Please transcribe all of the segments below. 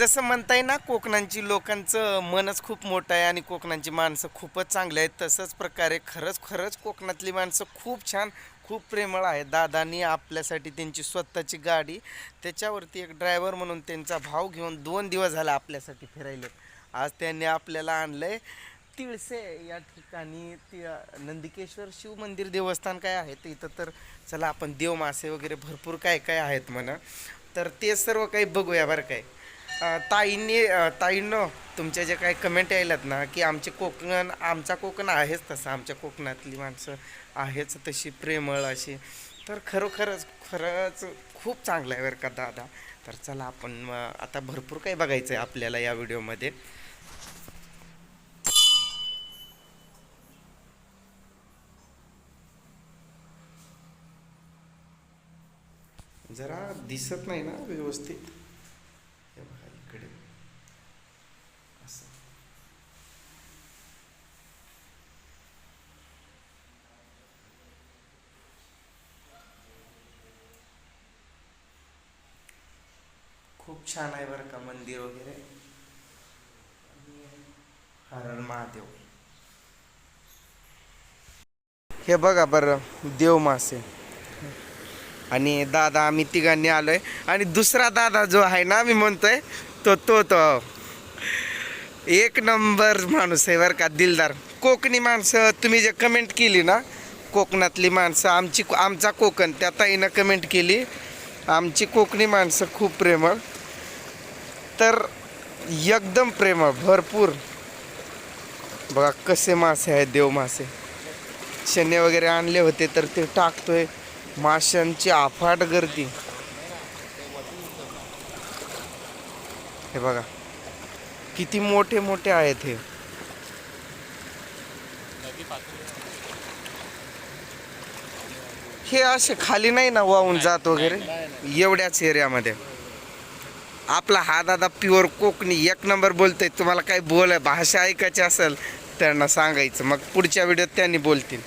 जसं म्हणताय ना कोकणांची लोकांचं मनच खूप मोठं आहे आणि कोकणांची माणसं खूपच चांगली आहेत. तसंच प्रकारे खरंच खरंच कोकणातली माणसं खूप छान खूप प्रेमळ आहे दादानी आपल्यासाठी त्यांची स्वतःची गाडी त्याच्यावरती एक ड्रायव्हर म्हणून त्यांचा भाव घेऊन दोन दिवस झाला आपल्यासाठी फिरायले. आज त्यांनी आपल्याला आणलंय. तिळसे या ठिकाणी ति नंदिकेश्वर शिव मंदिर देवस्थान काय आहे? ते इथं तर चला आपण देव मासे वगैरे भरपूर काय काय आहेत म्हणा. तर ते सर्व काही बघूया बरं काय. ताईंनी ताईंनो तुमच्या जे काही कमेंट यायलात ना की आमचे कोकण आमचा कोकण आहेच तसं आमच्या कोकणातली माणसं आहेच तशी प्रेमळ अशी. तर खरोखरच खरंच खूप चांगलं आहे बरं का दादा. तर चला आपण आता भरपूर काही बघायचं आहे आपल्याला या व्हिडिओमध्ये. जरा दिसत नाही ना व्यवस्थित हे बघा इकडे असं खूप छान आहे बरं का मंदिर वगैरे. हरण महादेव. हे बघा बरं देव मासे. आणि दादा आम्ही तिघांनी आलोय. आणि दुसरा दादा जो आहे ना मी म्हणतोय तो तो तो. एक नंबर माणूस आहे बरं का दिलदार. कोकणी माणसं तुम्ही जे कमेंट केली ना कोकणातली माणसं आमची आमचा कोकण त्या ताईनं कमेंट केली. आमची कोकणी माणसं खूप प्रेमळ. तर एकदम प्रेमळ भरपूर. बघा कसे मासे आहेत देव मासे. शने वगैरे आणले होते तर ते टाकतोय. माशांची अफाट गर्दी. हे बघा. किती मोठे मोठे आहेत हे. हे असे खाली नाही ना वाहून जात वगैरे? एवढ्याच एरियामध्ये. आपला हा दादा प्युअर कोकणी एक नंबर बोलतोय. तुम्हाला काही बोल भाषा ऐकायची असेल त्यांना सांगायचं. मग पुढच्या व्हिडिओत त्यांनी बोलतील.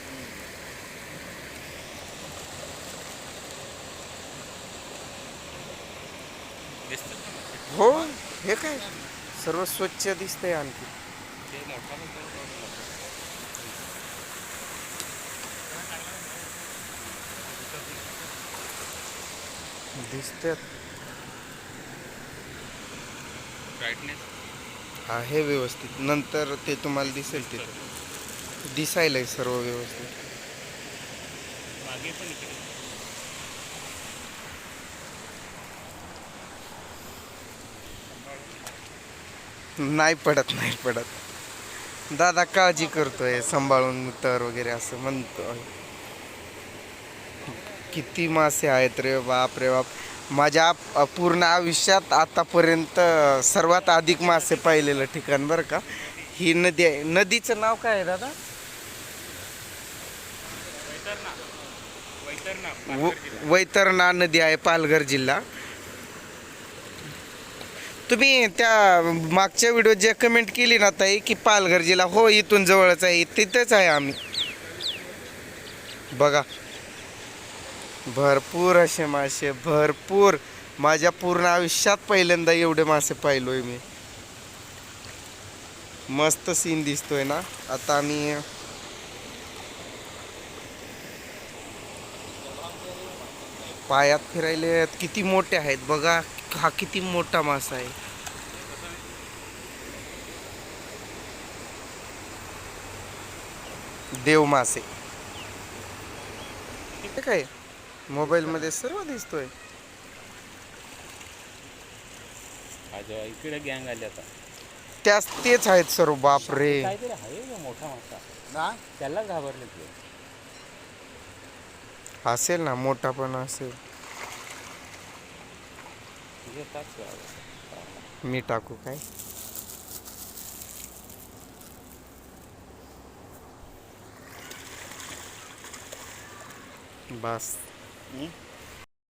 हो हे काय? सर्व स्वच्छ दिसतंय आणखी. दिसतात आहे व्यवस्थित. नंतर ते तुम्हाला दिसेल तिथं. दिसायलंय सर्व व्यवस्थित. नाही पडत नाही पडत. दादा काळजी करतोय सांभाळून तर वगैरे असं म्हणतोय. किती मासे आहेत रे बाप रे बाप. माझ्या पूर्ण आयुष्यात आतापर्यंत सर्वात अधिक मासे पाहिलेलं ठिकाण बरं का ही नदी आहे. नदीचं नाव काय आहे दादा? व- वैतरणा नदी आहे पालघर जिल्हा. तुम्ही त्या मागच्या व्हिडिओ जे कमेंट केली ना ताई की पालघर जिल्हा हो इथून जवळच आहे तिथेच आहे आम्ही. बघा. भरपूर असे मासे भरपूर. माझ्या पूर्ण आयुष्यात पहिल्यांदा एवढे मासे पाहिलोय मी. मस्त सीन दिसतोय ना? आता आम्ही पायात फिरायले किती मोठे आहेत बघा. हा किती मोठा मासा आहे. देव मासे. ठीक काय मोबाईल मध्ये सर्व दिसतोय. अच्छा इकडे गँग आली आता. त्याच तेच आहेत सर्व बापरे. काहीतरी आहे का मोठा ना? त्याला घाबरले ते. असेल ना मोठा पण असेल. तुझे. मी टाकू काय? बस. हं?